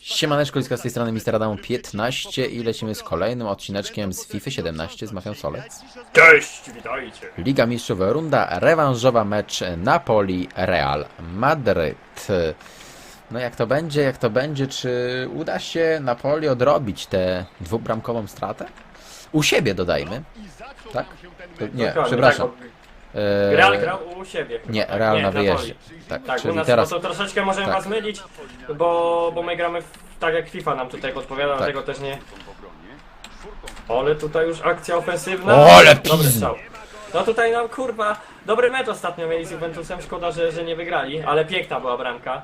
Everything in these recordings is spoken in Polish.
Siemaneczko, z tej strony Mister Adamu 15 i lecimy z kolejnym odcineczkiem z FIFA 17 z Mafią Solec. Cześć, witajcie. Liga Mistrzów, runda rewanżowa, mecz Napoli-Real Madryt. No jak to będzie, jak to będzie, czy uda się Napoli odrobić tę dwubramkową stratę? U siebie dodajmy, tak? Nie, przepraszam. Eee, Real grał u siebie. chyba, nie, tak? Real na Napoli. wyjeździe. Tak, Tak, u czyli nas teraz to troszeczkę możemy tak. was mylić, bo, bo my gramy w, tak jak FIFA nam tutaj podpowiada, Tak. dlatego też nie... Ale tutaj już akcja ofensywna. O, ale Dobry pizn. strzał. No tutaj no kurwa, dobry mecz ostatnio mieli z Juventusem, szkoda, że, że nie wygrali, ale piękna była bramka.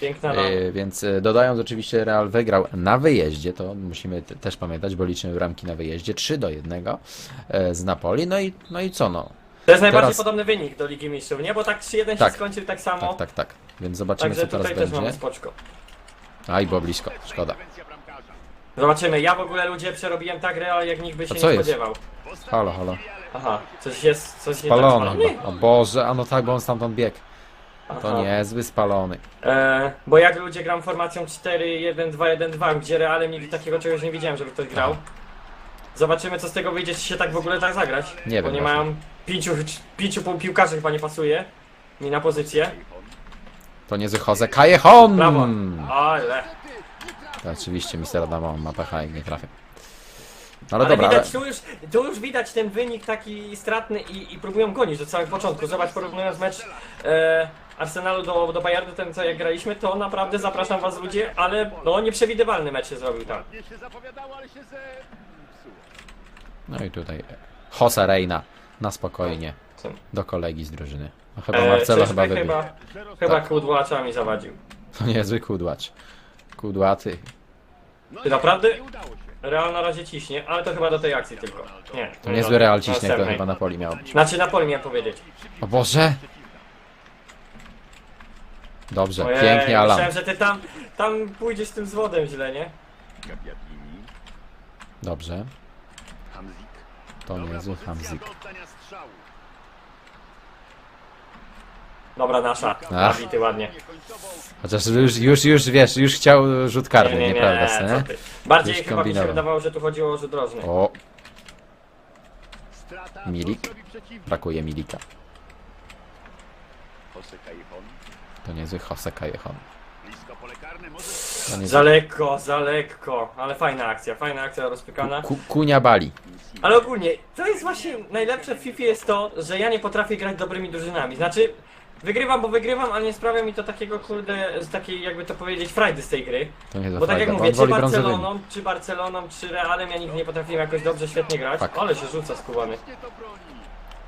Piękna no. E, Więc e, dodając oczywiście Real wygrał na wyjeździe, to musimy te- też pamiętać, bo liczymy bramki na wyjeździe 3 do 1 e, z Napoli. No i, no i co no? To jest najbardziej teraz- podobny wynik do Ligi Mistrzów, nie? Bo tak 3-1 Tak. się skończył tak samo. Tak, tak, tak. Więc zobaczymy Także co teraz tutaj też mamy będzie. spoczko. Aj, było blisko, szkoda. Zobaczymy, ja w ogóle ludzie przerobiłem tak real, jak nikt by się co nie jest? spodziewał. Halo, halo. Aha, coś jest, coś nie Spalony tak chyba. O Boże, a no tak, bo on stamtąd biegł. Aha. To niezły spalony. E, bo jak ludzie gram formacją 4-1-2-1-2, gdzie realem nigdy takiego czegoś nie widziałem, żeby ktoś grał. Zobaczymy co z tego wyjdzie, czy się tak w ogóle tak zagrać. Nie bo wiem nie właśnie. mają pięciu, pięciu piłkarzy chyba nie pasuje. Mi na pozycję. To niezły Jose Callejon! Brawo. Ale. To oczywiście Mister Adama ma pecha i nie trafia. No ale, Ale dobra, ale... widać, tu już, tu już widać ten wynik taki stratny i, i próbują gonić do samego początku. Zobacz, porównując mecz e, Arsenalu do, do Bayardu, ten co jak graliśmy, to naprawdę zapraszam was ludzie, ale no nieprzewidywalny mecz się zrobił tam. No i tutaj Jose Reina na spokojnie do kolegi z drużyny. No chyba E, Marcelo chyba wybił. chyba, chyba Tak. kudłaczami zawadził. To niezły kudłacz. Kudłaty. Ty naprawdę? Real na razie ciśnie, ale to chyba do tej akcji tylko. Nie. To niezły Real ciśnie, to następnej. chyba Napoli miał być. Znaczy na poli miałem powiedzieć. O Boże! Dobrze, Ojej, pięknie Alan. Myślałem, że ty tam, tam pójdziesz z tym zwodem źle, nie? Dobrze. To niezły Hamzik. Dobra, nasza. Ach. Ładnie. Chociaż już, już, już wiesz, już chciał rzut karny, nie, nie, nieprawda, nie, nie? ty. Bardziej Już chyba mi się kombinował. wydawało, że tu chodziło o rzut rożny. O, Milik. Brakuje Milika. To niezły Jose Callejon. Niezły Za lekko, za lekko. Ale fajna akcja, fajna akcja rozpykana. Ku, Kunia Bali. Ale ogólnie, to jest właśnie najlepsze w FIFA jest to, że ja nie potrafię grać dobrymi drużynami. Znaczy, wygrywam, bo wygrywam, ale nie sprawia mi to takiego kurde, z takiej jakby to powiedzieć, frajdy z tej gry. To niezły Bo tak jak frajda, mówię, on czy woli brązowymi. Barceloną, czy Barceloną, czy Realem, ja nigdy nie potrafiłem jakoś dobrze, świetnie grać. Tak. Ale się rzuca skubany.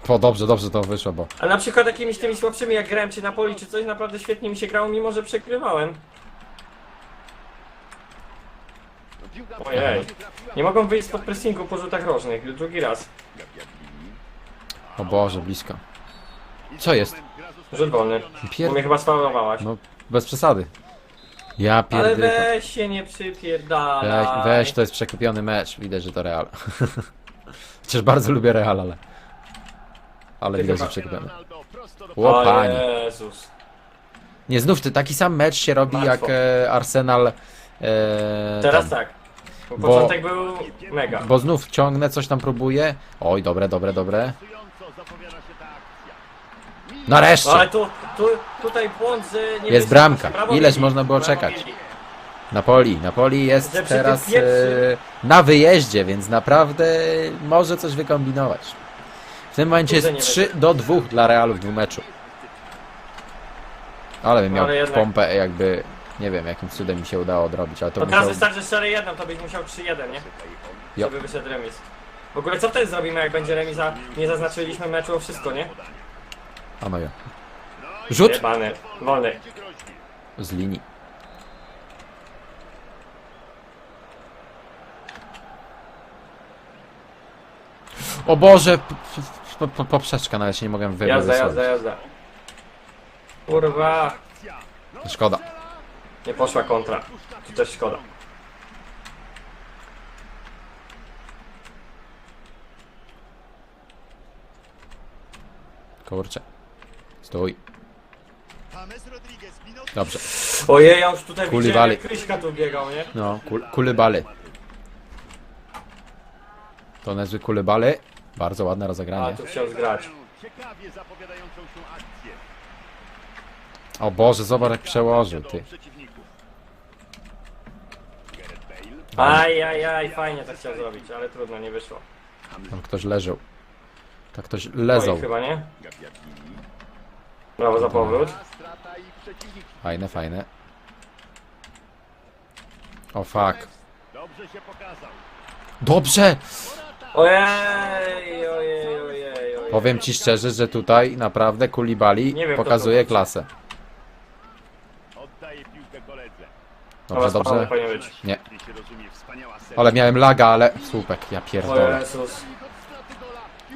O, dobrze, dobrze to wyszło, bo Ale na przykład jakimiś tymi słabszymi, jak grałem czy Napoli, czy coś, naprawdę świetnie mi się grało, mimo że przegrywałem. Ojej. Nie mogą wyjść spod pressingu po rzutach rożnych, drugi raz. O Boże, blisko. Co jest? Rzut wolny. Pier... Bo mnie chyba spaulowałaś. No, bez przesady. Ja Ale pierdolę. weź się nie przypierdalaj. Weź, to jest przekupiony mecz. Widać, że to Real. Chociaż bardzo lubię Real, ale... Ale Ty widać, że chyba- przekupiony. O O panie. Jezus. Nie, znów ty, taki sam mecz się robi jak e, Arsenal... E, Teraz ten. tak. Bo Bo- początek był mega. Bo znów ciągnę, coś tam próbuję. Oj, dobre, dobre, dobre. No ale Nareszcie! tu, tu, tutaj błąd, Jest bramka. brawo Ileż można było Brawo czekać? Napoli. Napoli jest Że przy tym teraz e, pierwszym- na wyjeździe, więc naprawdę może coś wykombinować. W tym momencie Kurde, jest nie 3 do 2 dla Realu w dwumeczu. Ale bym miał Ale jednak- pompę jakby, nie wiem jakim cudem mi się udało odrobić, ale to To teraz musiał... wystarczy strzelę jedną, to byś musiał 3-1, nie? Jo. Żeby wyszedł remis. W ogóle co wtedy zrobimy, jak będzie remis, a nie zaznaczyliśmy meczu o wszystko, nie? A no ja. Rzut Jebany, wolny. z linii. O Boże! p- p- p- Poprzeczka, nawet się nie mogłem wy Jazda, jazda, jazda. Kurwa. Szkoda. Nie poszła kontra. Tu też szkoda. Kurczę. Stój. Dobrze. Ojej, ja już tutaj Kuli widziałem, wali. jak Kryśka tu biegał, nie? No, kul kulybali. To niezły kulybali. Bardzo ładne A, rozegranie. tu chciał zgrać. Ciekawie zapowiadającą się akcję. O Boże, zobacz jak przełożył, ty. Aj, aj, aj, fajnie to chciał zrobić, ale trudno, nie wyszło. Tam ktoś leżał. Tak ktoś Oj, lezał. chyba nie? Brawo za powrót. Fajne, fajne. O fuck. Dobrze się pokazał. Dobrze! Ojej, ojej, ojej, ojej. Powiem ci szczerze, że tutaj naprawdę Kulibali Nie wiem, kto pokazuje klasę. Dobrze, dobrze. powinien być. Nie. Ale miałem laga, ale... Słupek, ja O pierdolę. Jezus.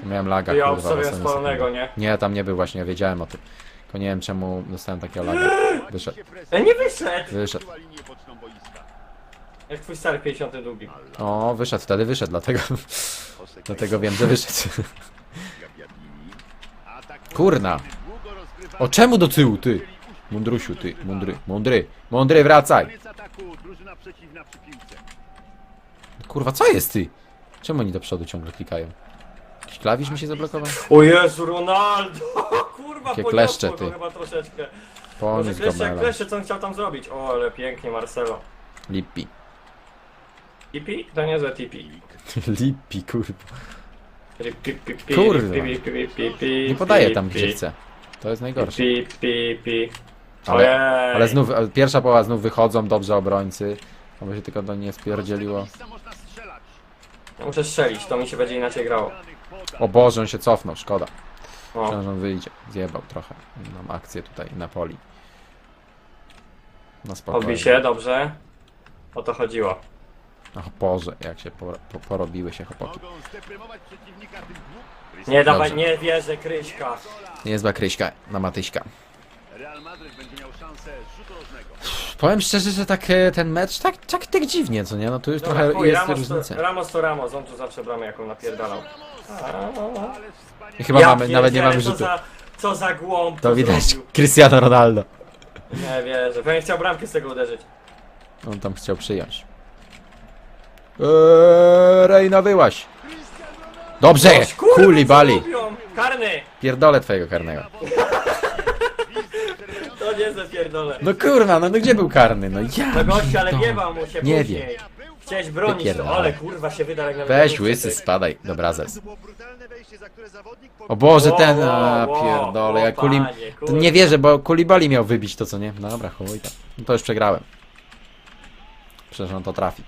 Miałem laga, ja kurwa. obstawiam spalonego, nie? Nie, tam nie był właśnie, ja wiedziałem o tym. Tylko nie wiem czemu dostałem takiego laga. Wyszedł, E, nie wyszedł! wyszedł. Jak twój stary 52. O, wyszedł, wtedy wyszedł, dlatego... Dlatego wiem, że wyszedł. Kurna. O, czemu do tyłu, ty? Mundrusiu, ty, mądry, mądry, mądry, wracaj! Koniec ataku. Drużyna przeciwna przy piłce. Kurwa, co jest ty? Czemu oni do przodu ciągle klikają? Jakiś klawisz mi się zablokował? O Jezu, Ronaldo! Kurwa, Jakie poniosło kleszcze, go ty. chyba troszeczkę. Może Poniósł kleszcze jak Gomela. kleszcze, co on chciał tam zrobić? O, ale pięknie, Marcelo. Lippi. Tipi? To niezłe tipi. Lippi, kurwa. Kurwa. Nie podaje tam, gdzie chce. To jest najgorsze. Pi, pi, pi. Ale, Ojej. ale znów, e, pierwsza połowa znów wychodzą dobrze obrońcy. Aby się tylko do nie spierdzieliło. Strzelać. Muszę strzelić, to mi się będzie inaczej grało. O Boże, on się cofnął, szkoda. O, Myślałem, że on wyjdzie. Zjebał trochę. Mam akcję tutaj na poli. Na spokojnie. odbij się, dobrze. O to chodziło. O Boże, jak się por, po, porobiły się chłopaki. Nie dawaj, nie wierzę, Kryśka. Niezła kryśka na Matyśka. Real Madryt będzie miał szansę rzutu rożnego. Powiem szczerze, że tak e, ten mecz tak, tak, tak dziwnie, co nie? No tu już Dobra, trochę chuj, jest Ramos, różnica. to, Ramos to Ramos, on tu zawsze bramę jaką napierdalał. Ale wspaniale. I chyba Ja mamy, nawet nie pierdzielę, mamy co rzutu. za, co za głąb To widać zrobił. Cristiano Ronaldo. Nie wierzę, pewnie chciał bramkę z tego uderzyć. On tam chciał przyjąć. Eee, Reina wyłaś. Dobrze! Kuli bali. Karny! Pierdolę twojego karnego. To nie zapierdolę. No kurwa, no, no gdzie był karny? No ja No gościu, ale pierdolę. wiewał mu się Nie później. Chciałeś bronić, to, Wypierdalaj. ale kurwa się wydał jak na Weź łysy, spadaj. Dobra, zes. To było brutalne wejście, za które zawodnik O Boże, ten... A, pierdolę, ja o, Kuli... panie, To kurwa. Nie wierzę, bo Kulibali miał wybić to, co nie? No Dobra, chuj tam. No to już przegrałem. Przecież on to trafi.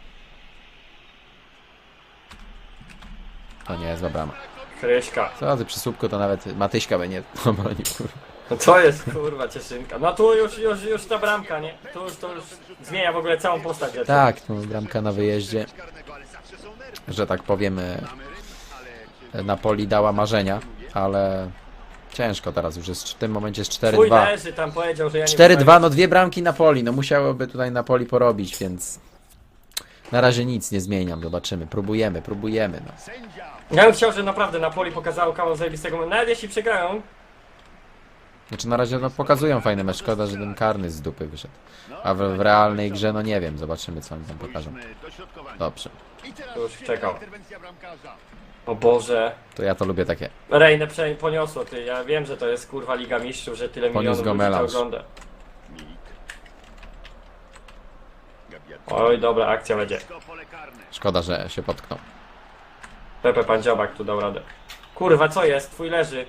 To nie jest dobra brama. Kryśka. Co ty przy słupku to nawet Matyśka by nie obronił. kurwa. No to jest kurwa cieszynka. No tu już, już, już ta bramka, nie? Tu już to już zmienia w ogóle całą postać. rzeczy. Tak, no, bramka na wyjeździe, że tak powiem, e, Napoli dała marzenia, ale ciężko teraz już jest, w tym momencie jest Twój 4-2. leży tam powiedział, że ja nie 4-2, no dwie bramki Napoli, no musiałoby tutaj Napoli porobić, więc na razie nic nie zmieniam, zobaczymy, próbujemy, próbujemy, no. Ja bym chciał, że naprawdę Napoli pokazało kawał zajebistego. Nawet jeśli przegrają, Znaczy na razie no, pokazują fajny mecz, szkoda, że ten karny z dupy wyszedł. A w, w realnej grze, no nie wiem, zobaczymy co oni tam pokażą. Dobrze, To już czekał. o Boże. to ja to lubię takie. Rejnę prze- poniosło, ty. Ja wiem, że to jest kurwa Liga Mistrzów, że tyle Poniósł milionów go ludzi to melanż. ogląda. Oj, dobra, akcja będzie. Szkoda, że się potknął. Pepe Pandziobak tu dał radę. Kurwa, co jest? Twój leży.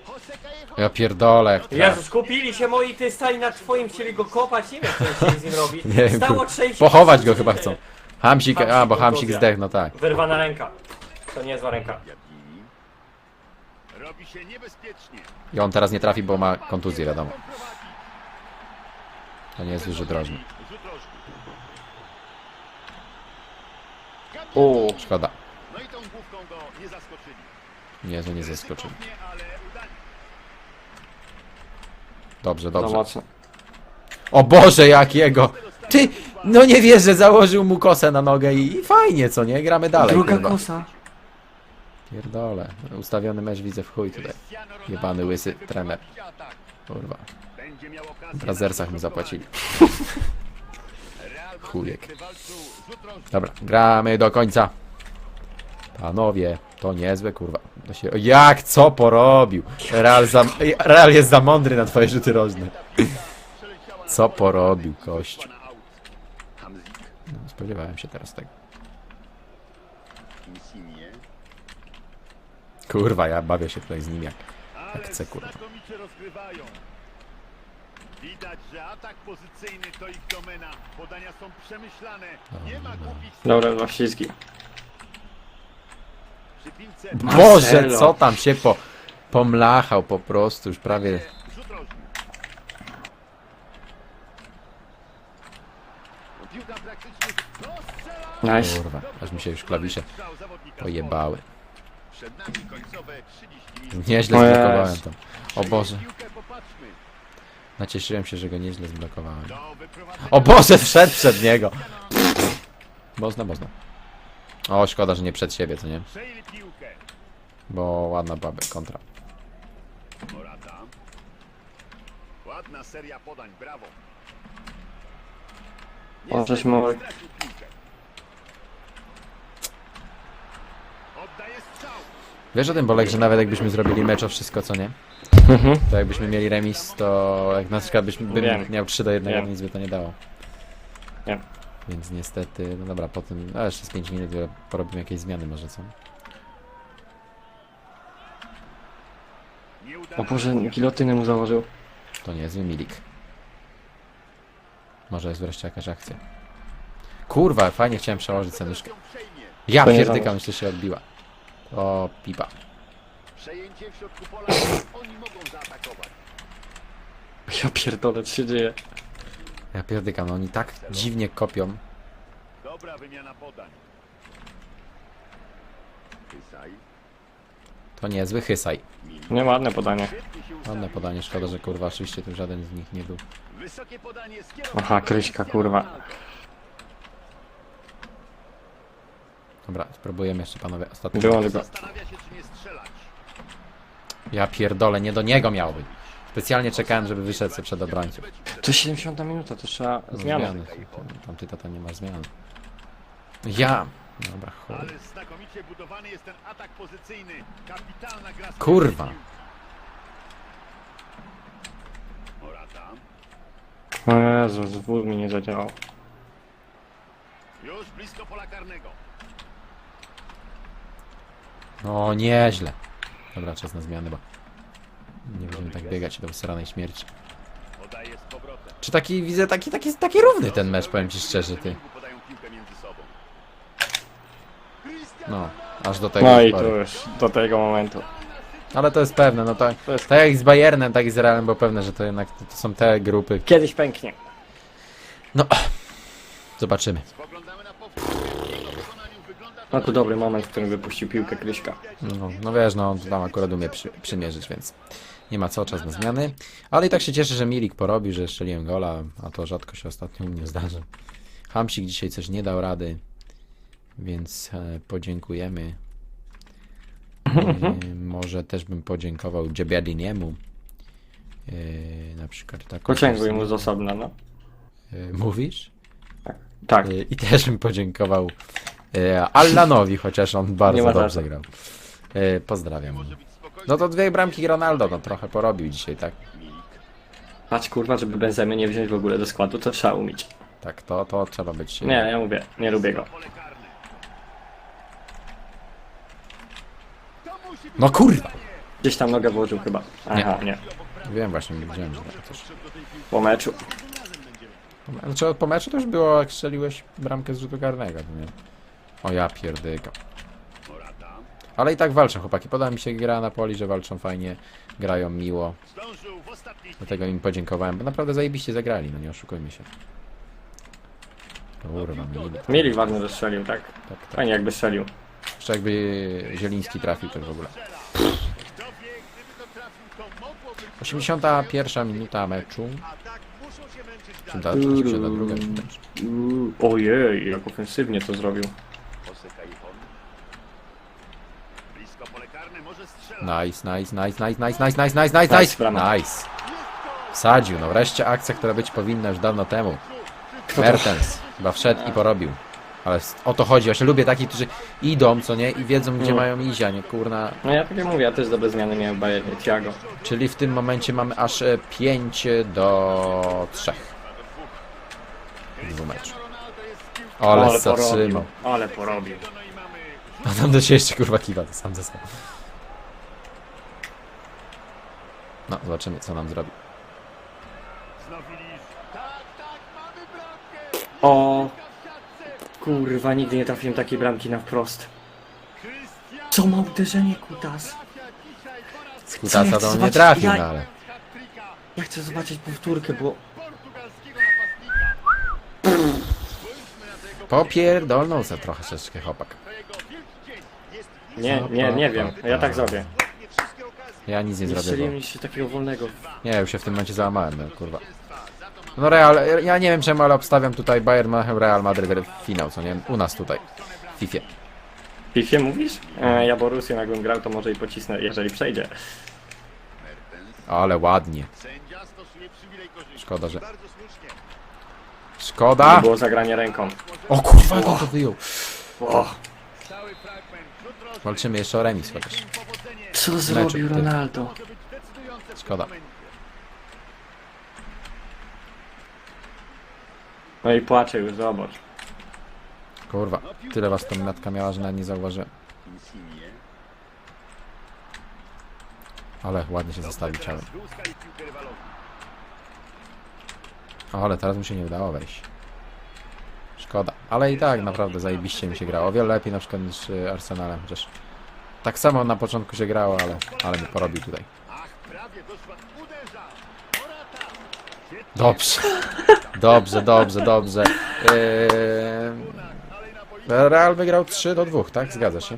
Ja pierdolę, jak traf. Jezus, skupili się moi, ty stali na twoim, chcieli go kopać, nie wiem co chcieli z nim robić. Nie wiem, Stało kur- trzej Pochować go chyba chcą. Hamsik, Hamsik a bo Hamsik kontuzja. zdech, no tak. Wyrwana ręka. To nie zła ręka. Robi się niebezpiecznie. I on teraz nie trafi, bo ma kontuzję, wiadomo. To nie jest duży drożny. Rzut rożny. Szkoda. No i tą główką go nie zaskoczyli. Nie, że nie zaskoczył. Dobrze, Za dobrze. mocno. O Boże, jakiego! Ty, no nie wierzę, założył mu kosę na nogę i, i fajnie, co nie? Gramy dalej. Druga kurwa. kosa. Pierdolę. Ustawiony mecz widzę w chuj tutaj. Jebany łysy trener. Kurwa. W Razersach na mu zapłacili. Chujek. Dobra, gramy do końca. Panowie, to niezłe kurwa. To się... Jak co porobił? Real, za... Real jest za mądry na twoje rzuty rożne. Co porobił. Hamzik, No, spodziewałem się teraz tego. Kurwa, ja bawię się tutaj z nim jak... Ale chcę, kurwa. Widać, że atak pozycyjny to ich domena. Podania są przemyślane. Nie ma głupich Dobra, dwa ślizgi. Boże, Marcelo. co tam się po... Pomlachał po prostu, już prawie... Nice. Kurwa, aż mi się już klawisze pojebały. Przed nami końcowe 30 minut. Nieźle O zblokowałem to. O Boże, nacieszyłem się, że go nieźle zblokowałem. O Boże, wszedł przed niego! Można, można. O, szkoda, że nie przed siebie, co nie? Bo ładna babę, kontra. Morata. Ładna seria podań, brawo. O, żeś mały. Wiesz o tym, Bolek, że nawet jakbyśmy zrobili mecz o wszystko, co nie? Mhm. To jakbyśmy mieli remis, to jak na przykład byśmy bym Wiem. miał 3 do 1, Wiem. nic by to nie dało. Wiem. Więc niestety, no dobra, po tym, a jeszcze z 5 minut porobimy jakieś zmiany może, co? O Boże, gilotynę mu założył. To nie jest Milik. Może jest wreszcie jakaś akcja. Kurwa, fajnie chciałem przełożyć cenuszkę. Ja To nie pierdykam, załóż. jeszcze się odbiła. O, pipa. Przejęcie w środku pola. Oni mogą zaatakować. Ja pierdolę, co się dzieje? Ja pierdykam, no oni tak dziwnie kopią. Dobra wymiana podań. To niezły hysaj. Nie ładne podanie. Ładne podanie, szkoda, że kurwa oczywiście tu żaden z nich nie był. Wysokie podanie. Aha, Kryśka, kurwa. Dobra, spróbujemy jeszcze panowie ostatni. Wyłącz go. Zastanawia się, czy nie strzelać. Ja pierdolę, nie do niego miał być. Specjalnie czekałem, żeby wyszedł sobie przed obrońców. To 70 minuta, to trzeba No, zmiany. Tam ty tata nie masz zmian. Ja! Dobra, chuj. Ale znakomicie budowany jest ten atak pozycyjny. Kapitalna gra. z Kurwa. Morata. O Jezu, zwód mi nie zadziałał. Już blisko pola karnego. No nieźle. Dobra, czas na zmiany, bo nie będziemy tak biegać do usranej śmierci. Czy taki, widzę, taki, taki, taki równy ten mecz, powiem ci szczerze, ty. No, aż do tego No i tu już, do tego momentu. Ale to jest pewne, no to, To jest- tak jak z Bayernem, tak i z Realem było pewne, że to jednak to, to są te grupy. Kiedyś pęknie. No, zobaczymy. No to dobry moment, w którym wypuścił piłkę Kryśka. No, no wiesz, no on tam akurat umie przy, przymierzyć, więc nie ma co, czas na zmiany. Ale i tak się cieszę, że Milik porobił, że strzeliłem gola, a to rzadko się ostatnio u mnie zdarza. Hamsik dzisiaj coś nie dał rady, więc e, podziękujemy. E, może też bym podziękował Dżebiadiniemu. E, na przykład tak. Pociąguj mu z osobna, no. E, mówisz? Tak. E, I też bym podziękował e, Allanowi, chociaż on bardzo Nie ma za dobrze co. grał. E, pozdrawiam. No to dwie bramki Ronaldo, no trochę porobił dzisiaj, tak? Patrz kurwa, żeby Benzemy nie wziąć w ogóle do składu, to trzeba umieć. Tak, to, to trzeba być. e, Nie, ja mówię, nie lubię go. No kurwa! Gdzieś tam nogę włożył chyba. Aha, nie. Wiem właśnie, widziałem, że tak też. Po meczu. Znaczy po meczu to już było, jak strzeliłeś bramkę z rzutu karnego, to nie? O ja pierdyka. Ale i tak walczą chłopaki, podoba mi się gra na poli, że walczą fajnie, grają miło. Dlatego im podziękowałem, bo naprawdę zajebiście zagrali, no nie oszukujmy się. Kurwa, mieli. Mieli ładnie zastrzelił, tak? Tak, tak. Fajnie jakby strzelił. Jeszcze jakby Zieliński trafił to w ogóle. Kto wie, gdyby to trafił, to mogło być... 81 minuta meczu. A tak muszą się męczyć Czy dalej. da, 82 minuta. Uuu, Ojej, jak ofensywnie to zrobił. Oseka i on. Blisko pole karne, może strzelać. Nice, nice, nice, nice, nice, nice, nice, nice, nice, Nice, nice, brama. nice. Wsadził, no wreszcie akcja, która być powinna już dawno temu. Mertens chyba wszedł i porobił. Ale o to chodzi, właśnie lubię takich, którzy idą, co nie, i wiedzą gdzie Mm. mają iść, a nie kurna. No ja tak jak mówię, ja też dobre zmiany miałem w Bayernie, Thiago. Czyli w tym momencie mamy aż 5 do 3. Dwu meczu. Ale zatrzymał. Ale porobił. A tam do się jeszcze kurwa kiwa, to sam ze sobą. No, zobaczymy co nam zrobi. O, kurwa, nigdy nie trafiłem takiej bramki na wprost. Co ma uderzenie, kutas? Kutasa ja to chcę on nie zobaczyć? trafił, Ja- no ale. Ja chcę zobaczyć powtórkę, bo... Popierdolnął se trochę troszeczkę chłopak. Nie, nie, nie wiem. Ja tak zrobię. Ja nic nie Nie zrobię, bo... mi się takiego wolnego. Nie, już się w tym momencie załamałem, no kurwa. No Real, ja nie wiem czemu, ale obstawiam tutaj Bayern Monachium Real Madryt w finał, co nie? U nas tutaj. W FIFA. W FIFA mówisz? E, ja Borussią jakbym grał, to może i pocisnę, jeżeli przejdzie. Ale ładnie. Szkoda, że... Szkoda! Nie było zagranie ręką. O kurwa, on to wyjął. O, Cały fragment. Rzut rożny. Walczymy jeszcze o remis chociaż. Co zrobił. Ronaldo? Szkoda. No i płacze już, zobacz. Kurwa, tyle was tam natka miała, że nawet nie zauważyłem. Ale ładnie się zostawił ciałem. O, ale teraz mu się nie udało wejść. Szkoda. Ale i tak naprawdę zajebiście mi się grało. O wiele lepiej na przykład niż y, Arsenalem, chociaż tak samo na początku się grało, ale, ale mi porobił tutaj. Dobrze. Dobrze, dobrze, dobrze. Yy... Real wygrał 3 do 2, tak? Zgadza się.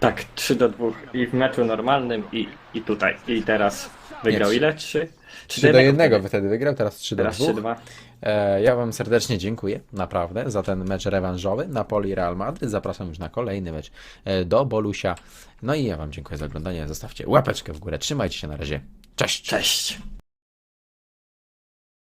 Tak, 3 do 2 i w meczu normalnym i, i tutaj. I teraz wygrał Nie, ile? 3? 3 do 1 wtedy wygrał, teraz 3 do Teraz 2. 3-2. E, Ja Wam serdecznie dziękuję, naprawdę, za ten mecz rewanżowy Napoli Real Madryt. Zapraszam już na kolejny mecz e, do Bolusia. No i ja Wam dziękuję za oglądanie. Zostawcie łapeczkę w górę. Trzymajcie się na razie. Cześć! Cześć!